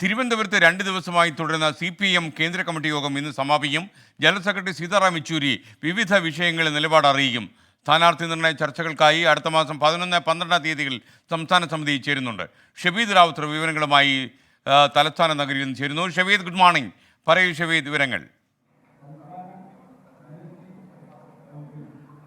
തിരുവനന്തപുരത്ത് രണ്ട് ദിവസമായി തുടരുന്ന സി പി എം കേന്ദ്ര കമ്മിറ്റി യോഗം ഇന്ന് സമാപിക്കും. ജനറൽ സെക്രട്ടറി സീതാറാം യെച്ചൂരി വിവിധ വിഷയങ്ങളിൽ നിലപാട് അറിയിക്കും. സ്ഥാനാർത്ഥി നിർണയ ചർച്ചകൾക്കായി അടുത്ത മാസം പതിനൊന്ന് പന്ത്രണ്ടാം തീയതികളിൽ സംസ്ഥാന സമിതി ചേരുന്നുണ്ട്. ഷബീദ് റാവുത്തർ വിവരങ്ങളുമായി തലസ്ഥാന നഗരിയിൽ നിന്ന് ചേരുന്നു. Shabeed good morning. പറയൂ ഷബീദ് വിവരങ്ങൾ.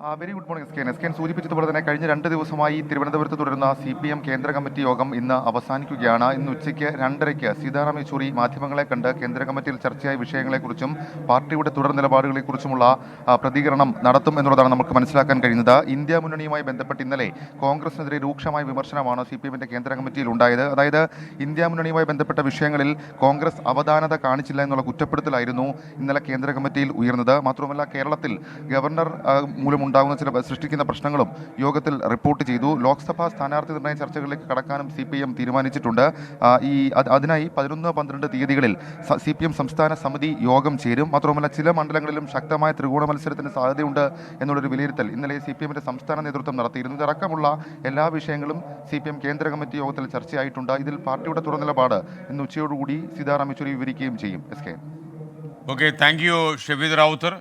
Very good morning S K S K സൂചിപ്പിച്ചതുപോലെ തന്നെ കഴിഞ്ഞ രണ്ട് ദിവസമായി തിരുവനന്തപുരത്ത് തുടരുന്ന സി പി എം കേന്ദ്ര കമ്മിറ്റി യോഗം ഇന്ന് അവസാനിക്കുകയാണ്. ഇന്ന് ഉച്ചയ്ക്ക് രണ്ടരയ്ക്ക് സീതാറാം യെച്ചൂരി മാധ്യമങ്ങളെ കണ്ട് കേന്ദ്ര കമ്മിറ്റിയിൽ ചർച്ചയായ വിഷയങ്ങളെക്കുറിച്ചും പാർട്ടിയുടെ തുടർ നിലപാടുകളെക്കുറിച്ചുമുള്ള പ്രതികരണം നടത്തും എന്നുള്ളതാണ് നമുക്ക് മനസ്സിലാക്കാൻ കഴിയുന്നത്. ഇന്ത്യ മുന്നണിയുമായി ബന്ധപ്പെട്ട് ഇന്നലെ കോൺഗ്രസിനെതിരെ രൂക്ഷമായ വിമർശനമാണ് സി പി എമ്മിന്റെ കേന്ദ്ര കമ്മിറ്റിയിൽ ഉണ്ടായത്. അതായത് ഇന്ത്യ മുന്നണിയുമായി ബന്ധപ്പെട്ട വിഷയങ്ങളിൽ കോൺഗ്രസ് അവധാനത കാണിച്ചില്ല എന്നുള്ള കുറ്റപ്പെടുത്തലായിരുന്നു ഇന്നലെ കേന്ദ്ര കമ്മിറ്റിയിൽ ഉയർന്നത്. മാത്രമല്ല കേരളത്തിൽ ഗവർണർ ആ, മൂലമുണ്ടാകുന്ന ചില സൃഷ്ടിക്കുന്ന പ്രശ്നങ്ങളും യോഗത്തിൽ റിപ്പോർട്ട് ചെയ്തു. ലോക്സഭാ സ്ഥാനാർത്ഥി നിർണയ ചർച്ചകളിലേക്ക് കടക്കാനും സി പി എം തീരുമാനിച്ചിട്ടുണ്ട് ഈ അതിനായി പതിനൊന്ന് പന്ത്രണ്ട് തീയതികളിൽ സി പി എം സംസ്ഥാന സമിതി യോഗം ചേരും. മാത്രമല്ല ചില മണ്ഡലങ്ങളിലും ശക്തമായ ത്രികോണ മത്സരത്തിന് സാധ്യതയുണ്ട് എന്നുള്ളൊരു വിലയിരുത്തൽ ഇന്നലെ സി പി എമ്മിന്റെ സംസ്ഥാന നേതൃത്വം നടത്തിയിരുന്നു. ഇതടക്കമുള്ള എല്ലാ വിഷയങ്ങളും സി പി എം കേന്ദ്ര കമ്മിറ്റി യോഗത്തിൽ ചർച്ചയായിട്ടുണ്ട്. ഇതിൽ പാർട്ടിയുടെ തുറനിലപാട് ഇന്ന് ഉച്ചയോടുകൂടി സീതാറാം യെച്ചൂരി വിവരിക്കുകയും ചെയ്യും. S K okay thank you Shabeed Rawther